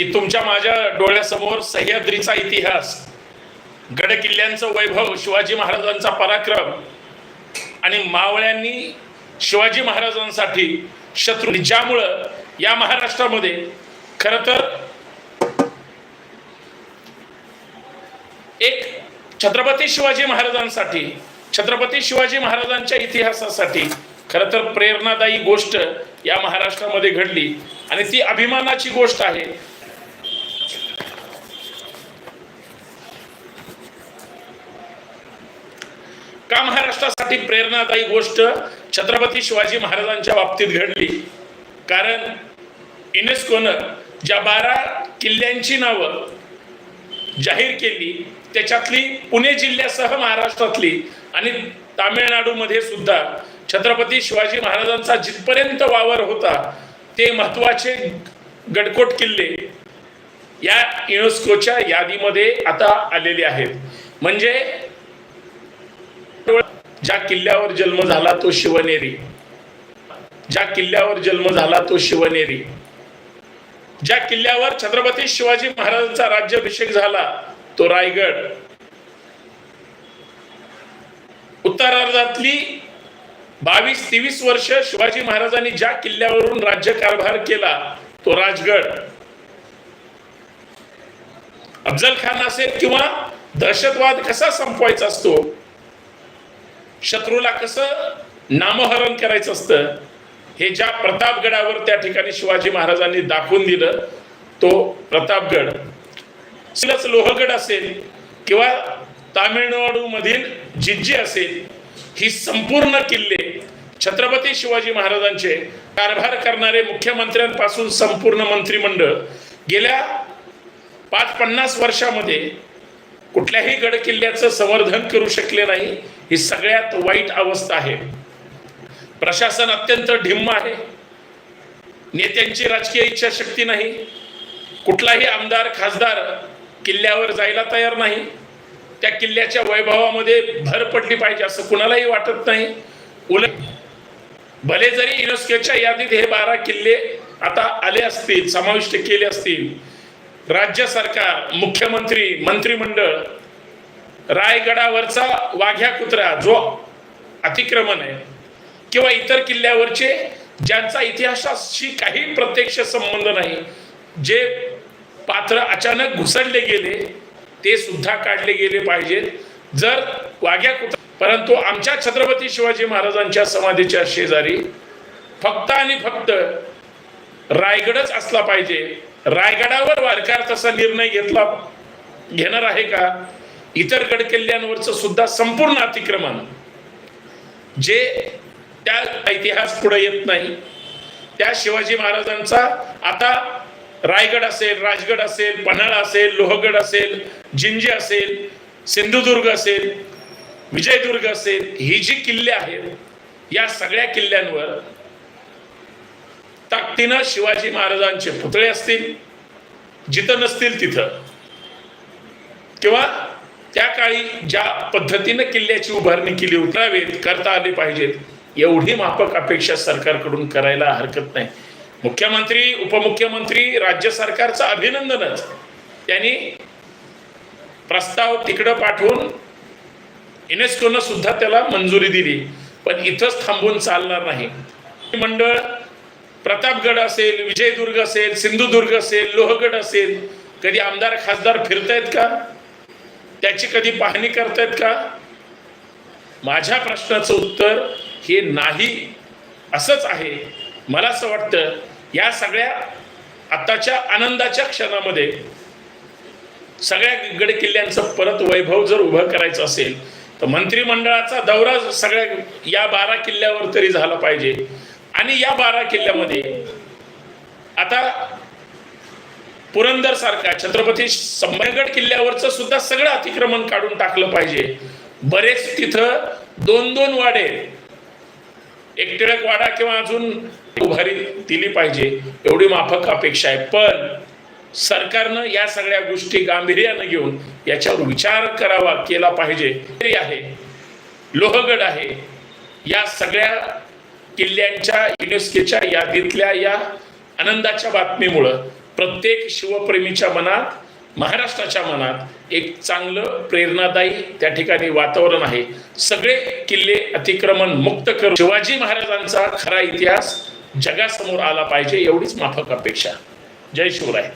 की तुमच्या माझ्या डोळ्यासमोर सह्याद्रीचा इतिहास गड किल्ल्यांचं वैभव शिवाजी महाराजांचा पराक्रम आणि मावळ्यांनी शिवाजी महाराजांसाठी शत्रू. ज्यामुळं या महाराष्ट्रामध्ये खरं तर एक छत्रपती शिवाजी महाराजांसाठी छत्रपती शिवाजी महाराजांच्या इतिहासासाठी खरं तर प्रेरणादायी गोष्ट या महाराष्ट्रामध्ये घडली. आणि ती अभिमानाची गोष्ट आहे का महाराष्ट्रासाठी प्रेरणादायी गोष्ट छत्रपती शिवाजी महाराजांच्या बाबतीत घडली. कारण युनेस्कोनं ज्या बारा किल्ल्यांची नावं जाहीर केली त्याच्यातली पुणे जिल्ह्यासह महाराष्ट्रातली आणि तामिळनाडूमध्ये सुद्धा छत्रपती शिवाजी महाराजांचा जिथपर्यंत वावर होता ते महत्त्वाचे गडकोट किल्ले या युनेस्कोच्या यादीमध्ये आता आलेले आहेत. म्हणजे ज्या किल्ल्यावर जन्म झाला तो शिवनेरी. ज्या किल्ल्यावर जन्म झाला तो शिवनेरी. ज्या किल्ल्यावर छत्रपती शिवाजी महाराजांचा राज्याभिषेक झाला तो रायगड. उत्तरार्धातली बावीस तेवीस वर्ष शिवाजी महाराजांनी ज्या किल्ल्यावरून राज्य कारभार केला तो राजगड. अफजल खान असेल किंवा दहशतवाद कसा संपवायचा असतो शत्रूला कसं नामहरण करायचं असतं हे ज्या प्रतापगडावर त्या ठिकाणी शिवाजी महाराजांनी दाखवून दिलं तो प्रतापगड. सिलच लोहगड असेल किंवा तामिळनाडू मधील जिज्जी असेल ही संपूर्ण किल्ले छत्रपती शिवाजी महाराजांचे कारभार करणारे मुख्यमंत्र्यांपासून संपूर्ण मंत्रिमंडळ गेल्या पाच पन्नास वर्षामध्ये कुठल्याही गड किल्ल्याचं संवर्धन करू शकले नाही ही सगळ्यात वाईट अवस्था आहे. प्रशासन अत्यंत ढिम्म आहे. नेत्यांची राजकीय इच्छाशक्ती नाही. कुठलाही आमदार खासदार किल्ल्यावर जायला तयार नाही. त्या किल्ल्याच्या वैभवामध्ये भर पडली पाहिजे असं कुणालाही वाटत नाही. उलट भले जरी युनेस्कोच्या यादीत हे बारा किल्ले आता आले असतील समाविष्ट केले असतील राज्य सरकार मुख्यमंत्री मंत्रिमंडळ रायगडावरचा वाघ्या कुत्रा जो अतिक्रमण आहे किंवा इतर किल्ल्यावरचे ज्यांचा इतिहासाशी काही प्रत्यक्ष संबंध नाही जे पात्र अचानक घुसडले गेले ते सुद्धा काढले गेले पाहिजेत. जर वाघ्या कुत्रा परंतु आमच्या छत्रपती शिवाजी महाराजांच्या समाधीच्या शेजारी फक्त आणि फक्त रायगडच असला पाहिजे रायगडावर वारकार तसा निर्णय घेतला. घेणार आहे का? इतर गड किल्ल्यांवरचं सुद्धा संपूर्ण अतिक्रमण. जे त्या इतिहास पुढे येत नाही. त्या शिवाजी महाराजांचा आता रायगड असेल राजगड असेल पन्हाळा असेल लोहगड असेल जिंजी असेल सिंधुदुर्ग असेल विजयदुर्ग असेल ही जी किल्ले आहेत या सगळ्या किल्ल्यांवर ताकदीनं शिवाजी महाराजांचे पुतळे असतील जिथं नसतील तिथं. किंवा त्या काळी ज्या पद्धतीनं किल्ल्याची उभारणी केली उतरावीत करता आले पाहिजेत एवढी माफक अपेक्षा सरकारकडून करायला हरकत नाही. मुख्यमंत्री उपमुख्यमंत्री राज्य सरकारचं अभिनंदनच. त्यांनी प्रस्ताव तिकडं पाठवून युनेस्कोनं सुद्धा त्याला मंजुरी दिली पण इथंच थांबून चालणार नाही. मंडळ प्रतापगड असेल विजयदुर्ग असेल सिंधुदुर्ग असेल लोहगड असेल कधी आमदार खासदार फिरतायत का? त्याची कधी पाहणी करतायत का? माझ्या प्रश्नाचं उत्तर हे नाही असंच आहे. मला असं वाटतं या सगळ्या आताच्या आनंदाच्या क्षणामध्ये सगळ्या गड किल्ल्यांचं परत वैभव जर उभं करायचं असेल तर मंत्रिमंडळाचा दौरा सगळ्या या बारा किल्ल्यावर तरी झाला पाहिजे. आणि या बारा किल्ल्यामध्ये आता पुरंदर सारखा छत्रपती संभाजीगड किल्ल्यावरचं सुद्धा सगळं अतिक्रमण काढून टाकलं पाहिजे. बरेच तिथं दोन दोन वाडे एक टिळक वाडा किंवा अजून उभारी दिली पाहिजे. एवढी माफक अपेक्षा आहे. पण सरकारनं या सगळ्या गोष्टी गांभीर्यानं घेऊन याच्यावर विचार करावा केला पाहिजे. आहे. लोहगड आहे. या सगळ्या किल्ल्यांच्या युनेस्कोच्या यादीतल्या या आनंदाच्या बातमीमुळं प्रत्येक शिवप्रेमीच्या मनात महाराष्ट्राच्या मनात एक चांगलं प्रेरणादायी त्या ठिकाणी वातावरण आहे. सगळे किल्ले अतिक्रमण मुक्त करून शिवाजी महाराजांचा खरा इतिहास जगासमोर आला पाहिजे एवढीच माफक अपेक्षा. जय शिवराय.